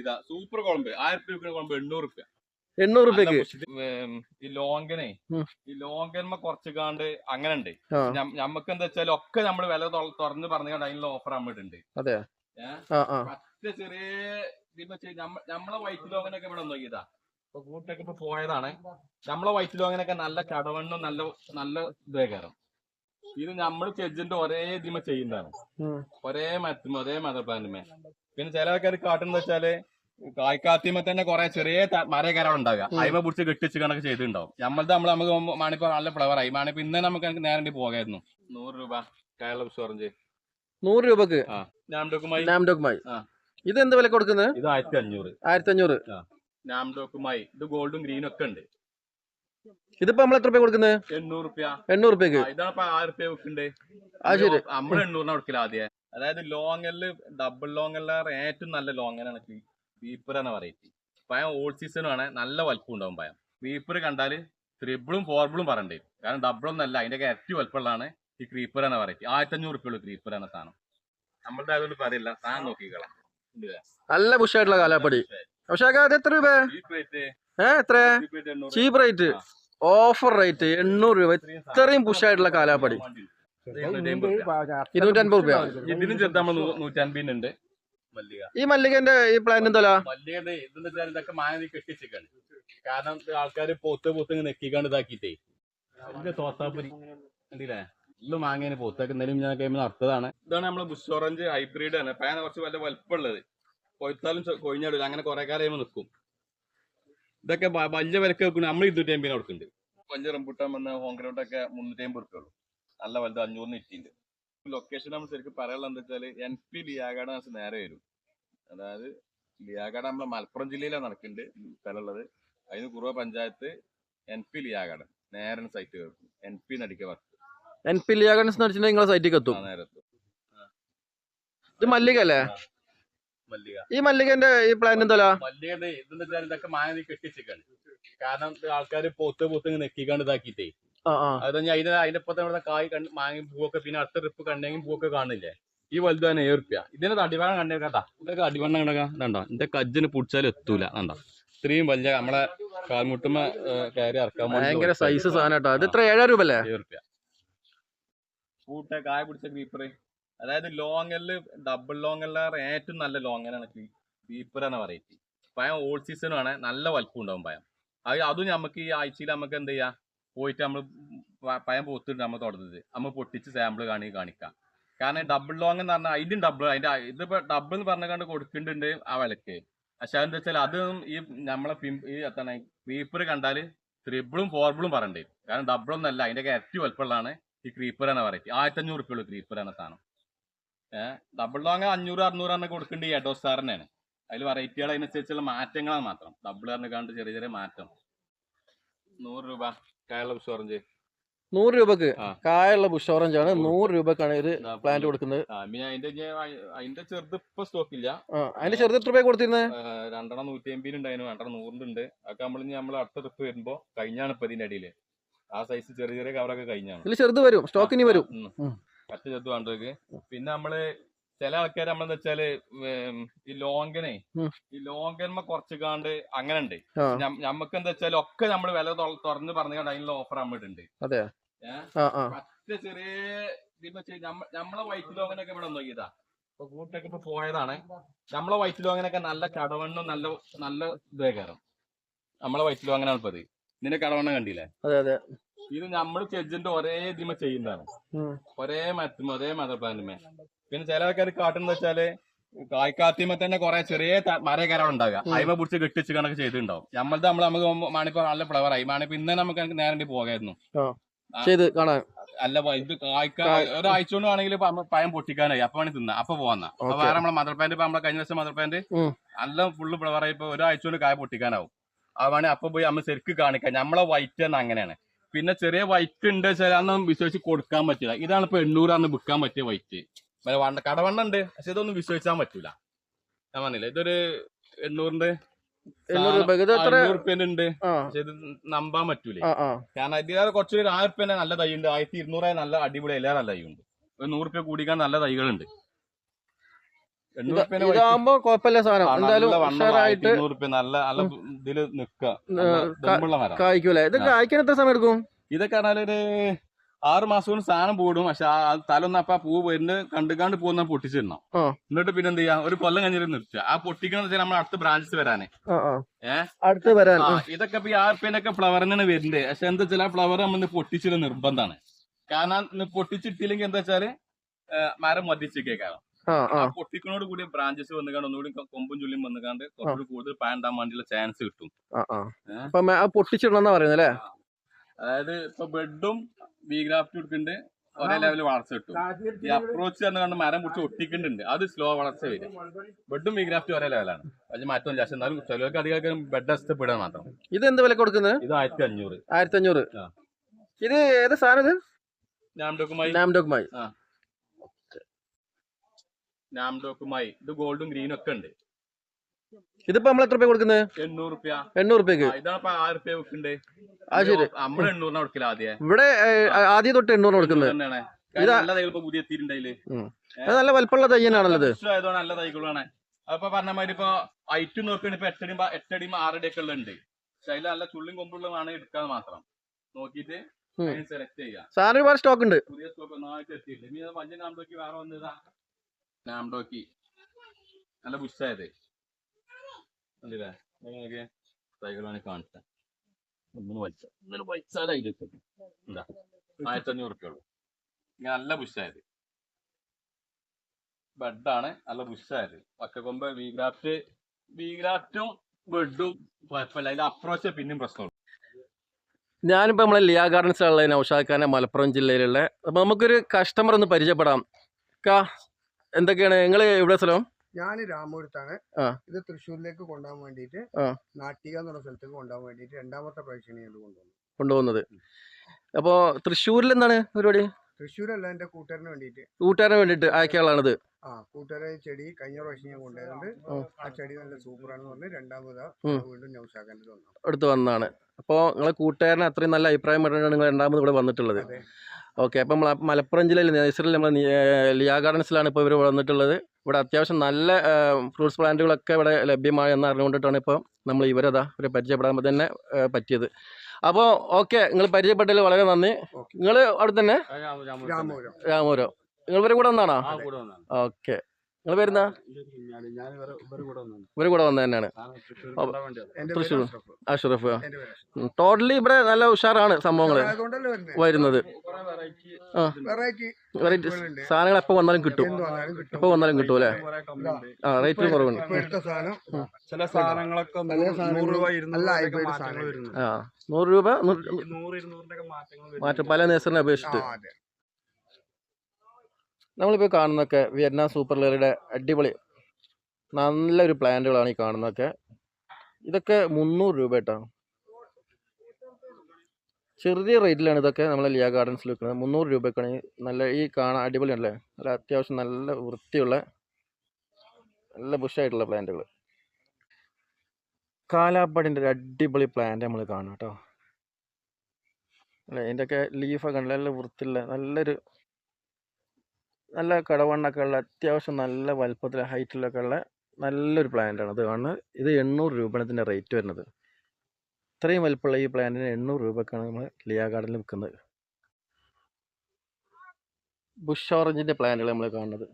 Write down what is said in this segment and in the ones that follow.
ഇതാ സൂപ്പർ കുഴമ്പ് ആയിരത്തി രൂപ കുഴമ്പ് എണ്ണൂറ് രൂപ എണ്ണൂറ് രൂപയ്ക്ക് ഈ ലോങ്കനെ. ഈ ലോങ്കന്മ കുറച്ച് കാണ്ട് അങ്ങനെ ഉണ്ട് നമ്മക്ക് നമുക്ക് എന്താ വെച്ചാൽ ഒക്കെ നമ്മൾ വില തുറന്ന് തുറന്ന് പറഞ്ഞുകൊണ്ട് അതിനുള്ള ഓഫർ നമ്മളിട്ടുണ്ട് അതെ പറ്റ ചെറിയ നമ്മളെ വൈറ്റ് ലോങ്ങനൊക്കെ ഇവിടെ നോക്കിയതാ ഇപ്പൊ കൂട്ടൊക്കെ ഇപ്പൊ പോയതാണ്. നമ്മളെ വൈറ്റ് ലോങ്ങനൊക്കെ നല്ല കടവണ്ണും നല്ല നല്ല ഇതേ കയറും ഇത് നമ്മൾ ചെജിന്റെ ഒരേ ഇതിമ ചെയ്യുന്നതാണ്. ഒരേ മരത്തിമ ഒരേ മദർ പ്ലാന്റിമേ പിന്നെ ചില ആൾക്കാർ കാട്ടുന്ന വെച്ചാൽ കായ്ക്കാത്തിമ തന്നെ കുറെ ചെറിയ മരകരം ഉണ്ടാവുക. അയിമ പിടിച്ച് കെട്ടിച്ച് കണക്ക് ചെയ്തിട്ടുണ്ടാവും. നമ്മളത് നമ്മൾ നമുക്ക് മാണിപ്പോ നല്ല ഫ്ലവർ ആയി. മാണിപ്പോ ഇന്ന് നമുക്ക് എനിക്ക് നേരെ പോകായിരുന്നു. നൂറ് രൂപ. കേരള ഓറഞ്ച്. നൂറ് രൂപക്ക്? നാംഡോക്കുമായി. ഇത് എന്ത് വില കൊടുക്കുന്നത്? ഇത് ആയിരത്തി അഞ്ഞൂറ്. ആയിരത്തി അഞ്ഞൂറ്. നാംഡോക്കുമായി. ഇത് ഗോൾഡും ഗ്രീനും ഒക്കെ ഉണ്ട്. ഇതിപ്പോ നമ്മൾ എത്ര രൂപ കൊടുക്കുന്നത് എണ്ണൂറ് റുപ്യ എണ്ണൂറ് റുപ്യക്ക് ഇതാണ് ആയിരം റുപ്യ ആ ശരി നമ്മൾ എണ്ണൂറിനാ കൊടുക്കില്ല ആദ്യം. അതായത് ലോങ്ങൽ ഡബിൾ ലോങ്ങല്ല ഏറ്റവും നല്ല ലോങ്ങലാണ് ബീപ്പർ എന്ന വെറൈറ്റി പയം ഓൾ സീസണും ആണ്. നല്ല വലുപ്പം ഉണ്ടാവും പയം വീപ്പർ കണ്ടാൽ ത്രിബിളും ഫോർബിളും പറയണ്ടേ. കാരണം ഡബിളൊന്നും അല്ല. അതിന്റെ ഇരട്ടി വലുപ്പമുള്ളതാണ് ഈ ക്രീപ്പർ എന്ന വെറൈറ്റി ആയിരത്തി അഞ്ഞൂറ് റുപ്യ ഉള്ളൂ ക്രീപ്പർ എന്ന സാധനം. നമ്മളുടെ അതുകൊണ്ട് പറയില്ല. സാധനം നോക്കിക്കളാം. നല്ല ബുഷായിട്ടുള്ള കാലാപ്പടി. പക്ഷേ അത് എത്ര രൂപ ഏ എത്ര ചീപ്പ് റേറ്റ്. ഓഫർ റേറ്റ് എണ്ണൂറ് രൂപ. ഇത്രയും പുഷായിട്ടുള്ള കാലാപ്പടി ഇരുന്നൂറ്റൻപത് രൂപ ഇതിനും ചെറുത് നമ്മൾ നൂറ്റൻപതിനുണ്ട്. മല്ലിക. ഈ മല്ലികന്റെ ഈ പ്ലാന്റ് എന്തല്ല മല്ലികന്റെ ഇതെന്ന് വെച്ചാൽ ഇതൊക്കെ മാനതി കെട്ടിച്ചേക്കാണ്. കാരണം ആൾക്കാർ പോത്ത് പോത്ത് നെക്കിക്കാണ്ട് ഇതാക്കിട്ടേ വലിയ തോത്താപ്പുരി. കണ്ടില്ലേ? ഇല്ല മാങ്ങേനെ പോത്തൊക്കെ എന്തായാലും ഞാൻ കഴിയുമ്പോൾ നടത്തതാണ്. ഇതാണ് നമ്മളെ ബുഷ് ഓറഞ്ച് ഹൈബ്രിഡ് ആണ്. പാന കുറച്ച് വല്ല വലുപ്പമുള്ളത്. കൊയ്ത്താലും കൊഴിഞ്ഞാടും കൊഴിഞ്ഞാടില്ല അങ്ങനെ കുറെ കാലം നിൽക്കും ഇതൊക്കെ വലിയ വിലക്ക് വെക്കണം നമ്മൾ ഇരുന്നൂറ്റി അമ്പതിന് കൊടുക്കുന്നുണ്ട് വലിയ റംബുട്ടാൻ വന്ന ഹോങ്കരോട്ടൊക്കെ മുന്നൂറ്റി അമ്പത് റുപ്യ ഉള്ളൂ. നല്ല വലുത് അഞ്ഞൂറിന് ഇറ്റിണ്ട് ലൊക്കേഷൻ നമ്മൾ ശരിക്കും പറയാനുള്ളത് എന്താ വെച്ചാൽ എൻ പി ലിയാഗാഡ് നമുക്ക് നേരെ വരും. അതായത് ലിയാഗാഡ് നമ്മളെ മലപ്പുറം ജില്ലയിലാണ് നടക്കുന്നുണ്ട് സ്ഥലമുള്ളത്. അതിന് കുറവ് പഞ്ചായത്ത് എൻ പി ലിയാഗാഡ് നേരെ സൈറ്റ് കേൾക്കും എൻ പി നടിക്ക വർക്ക് എൻ പി ലിയാഗാഡ് നിങ്ങളെ സൈറ്റിൽ എത്തും. ആ നേരത്ത് ഇത് മല്ലിക അല്ലേ? മല്ലിക ഈ മല്ലികന്റെ ഈ പ്ലാന്റ് എന്തല്ല മല്ലികന്റെ ഇതെന്ന് വെച്ചാൽ ഇതൊക്കെ മാനതി കെട്ടിച്ചേക്കാണ് കാരണം ആൾക്കാർ പൊത്ത് പൊത്ത് നെക്കിക്കാണ്ട് ആ അത് കഴിഞ്ഞാൽ അതിന്റെ ഇപ്പത്തെ ഇവിടെ കായ് കണ്ട് മാങ്ങി പൂവൊക്കെ പിന്നെ അടുത്ത ട്രിപ്പ് കണ്ടെങ്കിൽ പൂവൊക്കെ കാണില്ലേ? ഈ വലുത് തന്നെ ഏഴ് റുപ്യ. ഇതിന്റെ അടിവാണം കണ്ടേക്കാട്ടാ ഇതൊക്കെ അടിവണ്ണം കണ്ടേക്കാ ഇതുണ്ടോ ഇതിന്റെ കജ്ജിന് പിടിച്ചാൽ എത്തൂല. കണ്ടോ. ഇത്രയും വലിയ നമ്മളെ കാൽമുട്ടുമ്മ കയറി ഇറക്കാൻ ഭയങ്കര. സൈസ് സാധനം കേട്ടോ. ഇത് എത്ര? ഏഴായിരം രൂപ അല്ലേ ഏഴ് റുപ്യ. പൂട്ട കായ പിടിച്ച ക്രീപ്പർ അതായത് ലോങ്ങലിൽ ഡബിൾ ലോങ്ങലിലേറെ ഏറ്റവും നല്ല ലോങ്ങലാണ് ക്രീപ്പർ എന്ന വെറൈറ്റി പഴം ഓൾ സീസണും ആണ് നല്ല വലുപ്പം ഉണ്ടാവും പഴം അത് അതും നമുക്ക് ഈ ആഴ്ചയിൽ നമുക്ക് എന്ത് ചെയ്യാം? പോയിട്ട് നമ്മൾ പഴം പോത്തിട്ട് നമ്മൾ തുടങ്ങുന്നത് നമ്മൾ പൊട്ടിച്ച് സാമ്പിൾ കാണി കാണിക്കാം. കാരണം ഡബിൾ ലോങ് എന്ന് പറഞ്ഞാൽ അതിന്റെയും ഡബിൾ അതിന്റെ ഇതിപ്പോൾ ഡബിൾ എന്ന് പറഞ്ഞ കണ്ട് കൊടുക്കുന്നുണ്ട് ആ വിലക്ക്. പക്ഷെ അതെന്താ വെച്ചാൽ അതും ഈ നമ്മളെ പിം- ഈ എത്താണ് ക്രീപ്പർ കണ്ടാൽ ത്രിബിളും ഫോർബിളും പറയണ്ടേ. കാരണം ഡബിൾ അല്ല അതിന്റെ ഇരട്ടി വലുപ്പമുള്ളതാണ് ഈ ക്രീപ്പർ എന്ന വെറൈറ്റി ആയിരത്തഞ്ഞൂറ് റുപ്യുള്ളൂ ക്രീപ്പർ എന്ന സാധനം ഏഹ് ഡബിൾ അങ്ങനെ അഞ്ഞൂറ് അറുന്നൂറ് എണ്ണ കൊടുക്കേണ്ടി എഡോ സ്റ്റാർ തന്നെയാണ് അതിൽ വെറൈറ്റികൾ അതിനനുസരിച്ചുള്ള മാറ്റങ്ങളാണ് മാത്രം. ഡബിൾ പറഞ്ഞ് കണ്ട് ചെറിയ ചെറിയ മാറ്റം. നൂറ് രൂപ. കേരള ഓറഞ്ച് നൂറ് രൂപക്ക് കായുള്ള ബുഷ് ഓറഞ്ച് ആണ്. നൂറ്. രൂപക്കാണ് ഇത് പ്ലാന്റ് കൊടുക്കുന്നത്. അതിന്റെ ചെറുത് ഇപ്പൊ സ്റ്റോക്ക് ഇല്ല. അതിന്റെ ചെറുത് എത്ര രൂപ കൊടുത്തിരുന്നത് രണ്ടെണ്ണം നൂറ്റി അമ്പതിന് ഉണ്ടായിരുന്നു രണ്ടെണ്ണം നൂറിന്റെ ഉണ്ട് അതൊക്കെ നമ്മൾ നമ്മൾ അടുത്ത ട്രിപ്പ് വരുമ്പോ കഴിഞ്ഞാണ് ഇപ്പൊ ഇതിന്റെ അടിയിൽ. ആ സൈസ് ചെറിയ ചെറിയ കവറൊക്കെ കഴിഞ്ഞാണ്. ഇതിൽ ചെറുത് വരും. സ്റ്റോക്ക് ഇനി വരും. പച്ച ചത്തു വേണ്ടവർക്ക് പിന്നെ നമ്മൾ ചില ആൾക്കാർ നമ്മളെന്താ വെച്ചാൽ ഈ ലോങ്കനെ ഈ ലോങ്കന്മ കുറച്ച് കാണ്ട് അങ്ങനെ ഉണ്ട് നമുക്ക് എന്താ വെച്ചാൽ ഒക്കെ നമ്മൾ വില തുറന്ന് പറഞ്ഞുകൊണ്ട് അതിനുള്ള ഓഫർ നമ്മളിട്ടുണ്ട് പറ്റ ചെറിയ നമ്മളെ വൈറ്റ് ലോങ്ങനൊക്കെ ഇവിടെ നോക്കിയതാ ഇപ്പൊ കൂട്ടൊക്കെ ഇപ്പൊ പോയതാണ്. നമ്മളെ വൈറ്റ് ലോങ്ങനൊക്കെ നല്ല കടവണ്ണും നല്ല നല്ല ഇതേ കയറും നമ്മളെ വൈറ്റ് ലോങ്ങനാണ് ഇപ്പൊ ഇത് നിന്റെ കടവണ്ണം കണ്ടില്ലേ? അതെ അതെ. ഇത് നമ്മൾ ചെജിന്റെ ഒരേ ഇതിമ ചെയ്യുന്നതാണ്. ഒരേ മരത്തും ഒരേ മദർ പ്ലാന്റുമേ പിന്നെ ചില ആൾക്കാർ കാട്ടുന്ന വെച്ചാൽ കായ്ക്കാത്തിമ തന്നെ കുറെ ചെറിയ മരകരം ഉണ്ടാകുക ഉം. അയിമ പിടിച്ച് കെട്ടിച്ച് കണക്ക് ചെയ്തിട്ടുണ്ടാവും. നമ്മളത് നമ്മൾ നമുക്ക് മാണിപ്പോ നല്ല ഫ്ലവർ ആയി. മാണിപ്പോ ഇന്ന് നമുക്ക് എനിക്ക് നേരെ പോകായിരുന്നു. ചെയ്ത് കാണാൻ. അല്ല ഇത് കായ്ക്കാൻ കായ്- ഒരാഴ്ച കൊണ്ട് വേണമെങ്കിൽ പഴം പൊട്ടിക്കാനായി. അപ്പൊ വേണമെങ്കിൽ തിന്നാ. അപ്പൊ പോവാന്ന. അപ്പൊ. വേറെ നമ്മളെ മദർ പ്ലാന്റ് ഇപ്പൊ നമ്മളെ കഴിഞ്ഞ ദിവസം മദർ പ്ലാന്റ് നല്ല ഫുള്ള് ഫ്ലവർ ആയി. ഇപ്പൊ ഒരാഴ്ച കൊണ്ട് കായ പൊട്ടിക്കാനാവും. അതാണ് അപ്പൊ പോയി നമ്മൾ ശരിക്ക് കാണിക്കാം. നമ്മളെ വൈറ്റ് തന്നെ അങ്ങനെയാണ്. പിന്നെ ചെറിയ വൈറ്റ് ഉണ്ട് വെച്ചാൽ അതൊന്നും വിശ്വസിച്ച് കൊടുക്കാൻ പറ്റില്ല. ഇതാണ് ഇപ്പൊ എണ്ണൂറാന്ന് വിൽക്കാൻ പറ്റിയ വൈറ്റ് വണ്ട കടവണ്ണ ഉണ്ട് പക്ഷെ ഇതൊന്നും വിശ്വസിച്ചാൻ പറ്റൂല. ഞാൻ പറഞ്ഞില്ല ഇതൊരു എണ്ണൂറിന്റെ ഉണ്ട്. പക്ഷെ ഇത് നമ്പാൻ പറ്റൂലേ. കാരണം ഇതിലേറെ കുറച്ചൊരു ആയിരം റുപ്യന്റെ നല്ല തൈ ഉണ്ട് ആയിരത്തി ഇരുന്നൂറായ നല്ല അടിപൊളി എല്ലാ നല്ല തൈ ഉണ്ട് ഒരു നൂറ് റുപ്യ കൂടിക്കാൻ നല്ല തൈകളുണ്ട്. ഇതാകുമ്പോ കുഴപ്പമില്ല സാധനം. എന്തായാലും ഉഷാറായിട്ട് നല്ല നല്ല ഇതിൽ നിക്കുക കായ്ക്കൂലേ ഇത് കായ്ക്കാൻ എത്ര സമയം എടുക്കും? ഇതൊക്കെ പറഞ്ഞാലൊരു ആറ് മാസം കൊണ്ട് സാധനം പൂടും. പക്ഷെ ആ തലൊന്നും അപ്പൊ ആ പൂ വരുന്ന കണ്ടുകാണ്ട് പോകുന്ന പൊട്ടിച്ചിടണം എന്നിട്ട് പിന്നെ എന്ത് ചെയ്യാ? ഒരു കൊല്ലം കഴിഞ്ഞിട്ട് നിർത്തുക. ആ പൊട്ടിക്കണം വെച്ചാൽ നമ്മൾ അടുത്ത ബ്രാഞ്ചസ് വരാനേ? അടുത്ത് വരാൻ. ഇതൊക്കെ ഇപ്പൊ ഈ ആർപ്പിനൊക്കെ ഫ്ലവറിനാണ് വരുന്നത്. പക്ഷെ എന്താ വെച്ചാൽ ആ ഫ്ലവർ നമ്മൾ പൊട്ടിച്ചിട്ട് നിർബന്ധമാണ്. കാരണം പൊട്ടിച്ചിട്ടില്ലെങ്കിൽ എന്താ വെച്ചാൽ മരം മദ്യച്ചേക്കാം ആ ആ. ആ പൊട്ടിക്കണോട് കൂടി ബ്രാഞ്ചസ് വന്നുകാണ്ട് ഒന്നുകൂടി കൊമ്പും ചുള്ളിയും വന്നുകാണ്ട് കുറച്ചുകൂടി കൂടുതൽ പാൻ ഇടാൻ വേണ്ടിയുള്ള ചാൻസ് കിട്ടും. ആ ആ. ആ പറയുന്നത് അല്ലേ അതായത് ഇപ്പൊ ബെഡും ബി ഗ്രാഫ്റ്റ് കൊടുക്കുന്നുണ്ട് ഒരേ ലെവലിൽ വളർച്ച കിട്ടും. ഈ അപ്രോച്ച് കണ്ട് മരം പിടിച്ച് ഒട്ടിക്കുന്നുണ്ട്. അത് സ്ലോ വളർച്ച വരും ബെഡും ബി ഗ്രാഫ്റ്റ് ഒരേ ലെവലാണ് അതിന് മാറ്റം പക്ഷെ എന്നാലും ചിലർക്ക് അധികം ബെഡ് ഇഷ്ടപ്പെടാൻ മാത്രം. ഇത് എന്ത് വില കൊടുക്കുന്നത്? ഇത് ആയിരത്തി അഞ്ഞൂറ് ആയിരത്തി അഞ്ഞൂറ് ആ. ഇത് ഏത് സാധനം ഇത്? നാംഡോക്കുമായി നാംഡോക്കുമായി നാംഡോക്കുമായി ഇത് ഗോൾഡും ഗ്രീനും ഒക്കെ ഉണ്ട്. ഇതിപ്പോ നമ്മൾ എത്ര രൂപ കൊടുക്കുന്നത് എണ്ണൂറ് റുപ്യ. എണ്ണൂറ് രൂപയ്ക്ക് ഇതാണിപ്പോ ആറ് റുപ്യ വെക്കുന്നുണ്ട് ആ ശരി. നമ്മൾ എണ്ണൂറിനാ കൊടുക്കില്ല ആദ്യം. ഇവിടെ ആദ്യം തൊട്ട് എണ്ണൂറ് കൊടുക്കുന്നത് നല്ല തൈകൾ പുതിയ എത്തിയിട്ടുണ്ടായിൽ അത് നല്ല വലിപ്പമുള്ള തയ്യനാണല്ലത് ആയതുകൊണ്ട് നല്ല തൈകളാണ്. അപ്പൊ പറഞ്ഞ മാതിരി ഇപ്പൊ ഐറ്റും നോക്കുകയാണ് ഇപ്പൊ എട്ടടി എട്ടടി ആറടി ഒക്കെ ഉള്ള ഉണ്ട് പക്ഷെ അതിൽ നല്ല ചുള്ളും കൊമ്പുള്ളതാണ് എടുക്കാന്ന് മാത്രം. നോക്കിയിട്ട്. സെലക്ട് ചെയ്യാം. സാറിന് ഒരുപാട് സ്റ്റോക്ക് ഉണ്ട്. പുതിയ സ്റ്റോക്ക് നന്നായിട്ട് എത്തിയിട്ടുണ്ട്. ഇനി മഞ്ഞ നാംഡോക്കി വേറെ വന്നതാ. നാംഡോക്കി നല്ല ബുഷായത് തൈകളാണ് കാണിച്ചത് ഒന്നിന് വലിച്ച ഒന്നിന് നല്ല ബുഷായത് ബെഡാണ് നല്ല ബുഷായത് പക്കക്കൊമ്പ് വി ഗ്രാഫ്റ്റ് വി ബെഡും കുഴപ്പമില്ല. അതിന്റെ അപ്രോച്ച് പിന്നെയും പ്രശ്നമുള്ളൂ ഞാനിപ്പോൾ നമ്മളെ ലിയാ ഗാർഡൻസിലുള്ള നൗഷാദ് ഖാനെ മലപ്പുറം ജില്ലയിലുള്ള അപ്പോൾ നമുക്കൊരു കസ്റ്റമർ ഒന്ന് പരിചയപ്പെടാം. കാ എന്തൊക്കെയാണ്? നിങ്ങൾ എവിടെ സ്ഥലം? ഞാൻ രാമപുരത്താണ് ഇത് തൃശ്ശൂരിലേക്ക് കൊണ്ടുപോകാൻ വേണ്ടിയിട്ട്. നാട്ടിക എന്നുള്ള സ്ഥലത്തേക്ക് കൊണ്ടുപോകാൻ വേണ്ടിയിട്ട് രണ്ടാമത്തെ പ്രാവശ്യം ഇത് കൊണ്ടുവന്നത് കൊണ്ടുപോകുന്നത്. അപ്പോൾ തൃശ്ശൂരിൽ എന്താണ് പരിപാടി? തൃശ്ശൂരല്ല എന്റെ കൂട്ടുകാരന് വേണ്ടിട്ട്. കൂട്ടുകാരന് വേണ്ടിയിട്ട് അയക്കാനുള്ളതാണിത് ആ കൂട്ടുകാരെ ചെടി കഴിഞ്ഞ പ്രാവശ്യം ഞാൻ കൊണ്ടുവരുന്നുണ്ട്. ആ ചെടി നല്ല സൂപ്പറാണെന്ന് പറഞ്ഞ് രണ്ടാമത്. വീണ്ടും നൗഷാക്കാന്റെ വന്നു. എടുത്ത് വന്നതാണ്. അപ്പോൾ നിങ്ങളെ കൂട്ടുകാരന് അത്രയും നല്ല അഭിപ്രായം പറഞ്ഞാണ് നിങ്ങൾ രണ്ടാമത് ഇവിടെ വന്നിട്ടുള്ളത്. ഓക്കെ അപ്പം നമ്മൾ മലപ്പുറം ജില്ലയിൽ നേഴ്സറിയിൽ നമ്മൾ ലിയാ ഗാർഡൻസിലാണ് ഇപ്പോൾ ഇവർ വന്നിട്ടുള്ളത്. ഇവിടെ അത്യാവശ്യം നല്ല ഫ്രൂട്ട്സ് പ്ലാന്റുകളൊക്കെ ഇവിടെ ലഭ്യമാണ് എന്ന് അറിഞ്ഞുകൊണ്ടിട്ടാണ് ഇപ്പോൾ നമ്മൾ ഇവരതാ ഇവരെ പരിചയപ്പെടാൻ തന്നെ പറ്റിയത്. അപ്പോൾ ഓക്കെ. നിങ്ങൾ പരിചയപ്പെട്ടതിൽ വളരെ നന്ദി. നിങ്ങൾ നിങ്ങൾ അവിടെ തന്നെ? രാമപുരം. രാമപുരം. നിങ്ങൾ ഇവരെ കൂടെ വന്നാണോ. ഓക്കെ. നിങ്ങൾ വരുന്ന ഇവർ കൂടെ വന്നത് തന്നെയാണ്. തൃശ്ശൂർ. അഷറഫ്. ടോട്ടലി ഇവിടെ നല്ല ഉഷാറാണ് സംഭവങ്ങൾ വരുന്നത്. വെറൈറ്റി വെറൈറ്റി സാധനങ്ങൾ എപ്പോൾ വന്നാലും കിട്ടും. എന്ത് വന്നാലും കിട്ടും. എപ്പോൾ വന്നാലും കിട്ടും അല്ലേ? ആ റേറ്റ് കുറവുണ്ട്. ഇപ്പൊ സാധനം ചില സാധനങ്ങളൊക്കെ പല നൂറ് രൂപ ആ നൂറ് മാറ്റം പല നേസറിനെ ആ അപേക്ഷിച്ചിട്ട് അതെ. നമ്മളിപ്പോൾ കാണുന്നൊക്കെ വിയറ്റ്നാം സൂപ്പർ ലെറിയുടെ അടിപൊളി നല്ലൊരു പ്ലാന്റുകളാണ് ഈ കാണുന്നതൊക്കെ. ഇതൊക്കെ മുന്നൂറ് രൂപ കേട്ടോ. ചെറിയ റേറ്റിലാണ് ഇതൊക്കെ നമ്മൾ ലിയ ഗാർഡൻസിൽ വെക്കുന്നത് മുന്നൂറ് രൂപയ്ക്കാണ് നല്ല ഈ കാണാൻ അടിപൊളിയാണല്ലേ? നല്ല അത്യാവശ്യം നല്ല വൃത്തിയുള്ള നല്ല ബുഷായിട്ടുള്ള പ്ലാന്റുകൾ കാലാപ്പാടിന്റെ ഒരു അടിപൊളി പ്ലാന്റ് നമ്മൾ കാണാം കേട്ടോ. അല്ലേ? ഇതിന്റെയൊക്കെ ലീഫൊക്കെ നല്ല വൃത്തിയുള്ള നല്ലൊരു നല്ല കടവണ്ണൊക്കെ ഉള്ള അത്യാവശ്യം നല്ല വലുപ്പത്തിൽ ഹൈറ്റിലൊക്കെ ഉള്ള നല്ലൊരു പ്ലാന്റാണ്. അത് കാണുന്നത്. ഇത് എണ്ണൂറ് രൂപയാണ് ഇതിന്റെ റേറ്റ് വരുന്നത്. ഇത്രയും വലുപ്പമുള്ള ഈ പ്ലാന്റിന് എണ്ണൂറ് രൂപക്കാണ് നമ്മൾ ലിയാ ഗാർഡനിൽ വിൽക്കുന്നത്. ബുഷ് ഓറഞ്ചിന്റെ പ്ലാന്റുകൾ നമ്മൾ കാണുന്നത്.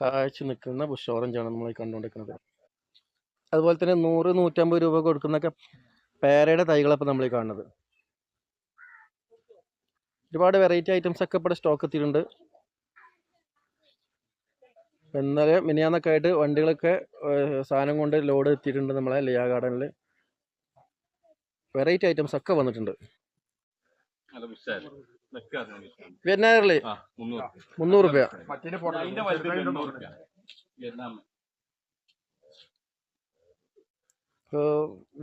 കാഴ്ച നിൽക്കുന്ന ബുഷ് ഓറഞ്ചാണ് നമ്മൾ കണ്ടുകൊണ്ടിരിക്കുന്നത്. അതുപോലെ തന്നെ നൂറ് നൂറ്റമ്പത് രൂപ കൊടുക്കുന്നൊക്കെ പേരയുടെ തൈകളപ്പം നമ്മൾ കാണുന്നത്. ഒരുപാട് വെറൈറ്റി ഐറ്റംസ് ഒക്കെ ഇവിടെ സ്റ്റോക്ക് എത്തിയിട്ടുണ്ട്. ഇന്നലെ മിനിയാന്നൊക്കെ ആയിട്ട് വണ്ടികളൊക്കെ സാധനം കൊണ്ട് ലോഡ് എത്തിയിട്ടുണ്ട് നമ്മളെ ലിയാ ഗാർഡനിൽ വെറൈറ്റി ഐറ്റംസ് ഒക്കെ വന്നിട്ടുണ്ട്. ആ മുന്നൂറ് രൂപ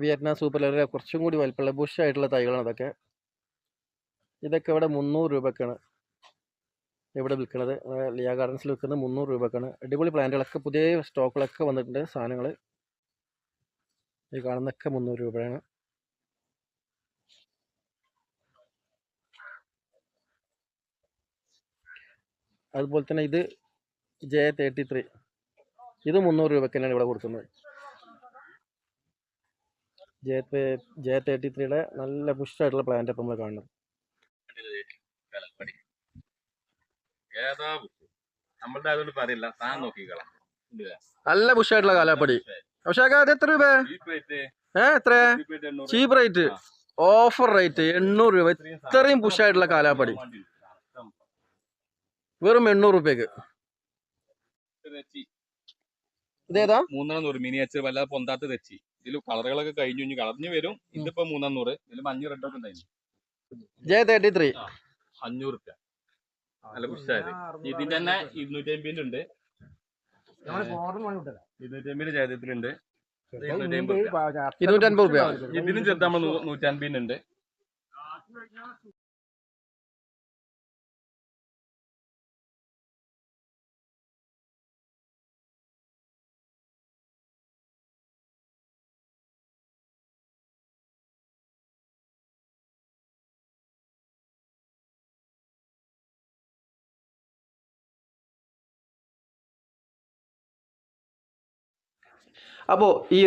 വിയറ്റ്നാം സൂപ്പർ ലെവലിലെ കുറച്ചും കൂടി വലിപ്പമുള്ള ബുഷ് ആയിട്ടുള്ള തൈകളാണ് അതൊക്കെ ഇതൊക്കെ ഇവിടെ മുന്നൂറ് രൂപക്കാണ്. ഇവിടെ വിൽക്കുന്നത് ലിയ ഗാർഡൻസിൽ വിൽക്കുന്നത് മുന്നൂറ് രൂപക്കാണ്. അടിപൊളി പ്ലാന്റുകളൊക്കെ പുതിയ സ്റ്റോക്കുകളൊക്കെ വന്നിട്ടുണ്ട് സാധനങ്ങൾ ഈ കാണുന്നൊക്കെ മുന്നൂറ് രൂപയാണ്. അതുപോലെ തന്നെ ഇത് ജെ തേർട്ടി ത്രീ. ഇത് മുന്നൂറ് രൂപയ്ക്ക് തന്നെയാണ് ഇവിടെ കൊടുക്കുന്നത്. ജെ ജെ തേർട്ടി ത്രീയുടെ നല്ല പുഷ്ടായിട്ടുള്ള പ്ലാന്റ് ഇപ്പം നമ്മൾ കാണുന്നത്. ഏതാ ബുക്ക് നമ്മളുടെ അതുകൊണ്ട് പറയില്ല താൻ നോക്കിക്കളാം. നല്ല ബുഷായിട്ടുള്ള കാലാപ്പടി. പക്ഷേ അത് എത്ര രൂപ ഏ എത്ര? ചീപ്പ് റേറ്റ് ഓഫർ റേറ്റ് എണ്ണൂറ് രൂപ. ഇത്രയും പുഷായിട്ടുള്ള കാലാപ്പടി. വെറും എണ്ണൂറ് രൂപയ്ക്ക്. ഇതേതാ? മൂന്നാം നൂറ് മിനിയേച്ചർ വല്ലാതെ പൊന്താത്ത തെച്ചി. ഇതിൽ കളറുകളൊക്കെ കഴിഞ്ഞു ഇനി കളഞ്ഞു വരും. ഇതിപ്പോ മൂന്നാം നൂറ് ഇതിൽ മഞ്ഞ റെഡ് ഒക്കെ ഉണ്ടായിരുന്നു ജെ തേർട്ടി ത്രീ അഞ്ഞൂറ് റുപ്യ. നല്ല പുഷ്ടായത്. ഇതിന്റെ തന്നെ ഇരുന്നൂറ്റി അമ്പതിന്റെ ഉണ്ട് ഇരുന്നൂറ്റി അമ്പതിന്റെ ചരിത്രത്തിലുണ്ട്. ഇരുന്നൂറ്റി നൂറ്റി അൻപതിന്റെ ഉണ്ട് അപ്പോൾ ഈ